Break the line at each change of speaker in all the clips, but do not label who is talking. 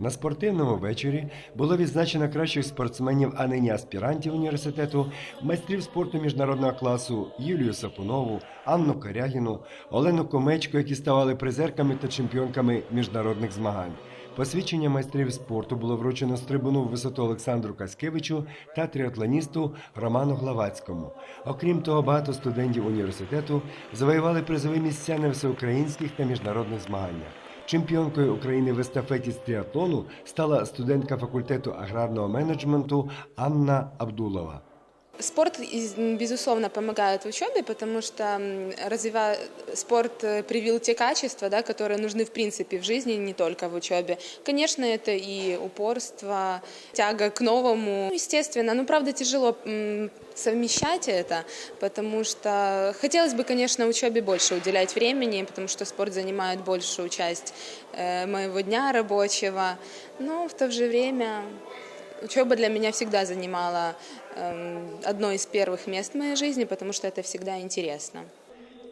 На спортивному вечорі було відзначено кращих спортсменів, а нині аспірантів університету, майстрів спорту міжнародного класу Юлію Сапунову, Анну Корягіну, Олену Комечко, які ставали призерками та чемпіонками міжнародних змагань. Посвідчення майстрів спорту було вручено стрибуну в висоту Олександру Каскевичу та тріатлоністу Роману Главацькому. Окрім того, багато студентів університету завоювали призові місця на всеукраїнських та міжнародних змаганнях. Чемпіонкою України в естафеті з тріатлону стала студентка факультету аграрного менеджменту Анна Абдулова.
Спорт, из- м, безусловно, помогает в учебе, потому что м, развивая спорт э, привил те качества, да, которые нужны в принципе в жизни, не только в учебе. Конечно, это и упорство, тяга к новому. Ну, Естественно, ну правда тяжело м, совмещать это, потому что хотелось бы, конечно, учебе больше уделять времени, потому что спорт занимает большую часть э, моего дня рабочего. Но в то же время Учеба для меня всегда занимала эм, одно из первых мест в моей жизни, потому что это всегда интересно.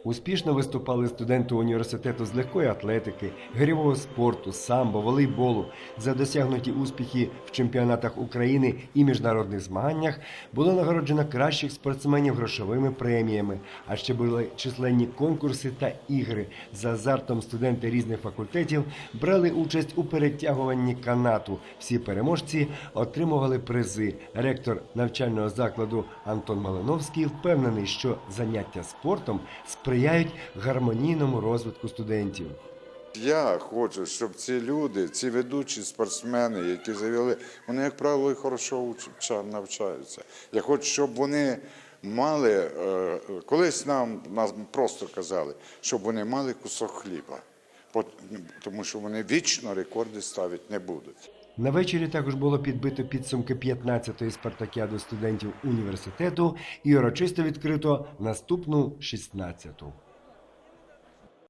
Успішно виступали студенти університету з легкої атлетики, гирьового спорту, самбо, волейболу. За досягнуті успіхи в чемпіонатах України і міжнародних змаганнях було нагороджено кращих спортсменів грошовими преміями. А ще були численні конкурси та ігри. За азартом студенти різних факультетів брали участь у перетягуванні канату. Всі переможці отримували призи. Ректор навчального закладу Антон Малиновський впевнений, що заняття спортом сприяють гармонійному розвитку студентів.
Я хочу, щоб ці люди, ці ведучі спортсмени, які завели, вони, як правило, і хорошо вча- навчаються. Я хочу, щоб вони мали, е, колись нам, нам просто казали, щоб вони мали кусок хліба, тому що вони вічно рекорди ставити не будуть.
На вечорі також було підбито підсумки 15-ї спартакіади студентів університету і урочисто відкрито наступну 16-ту.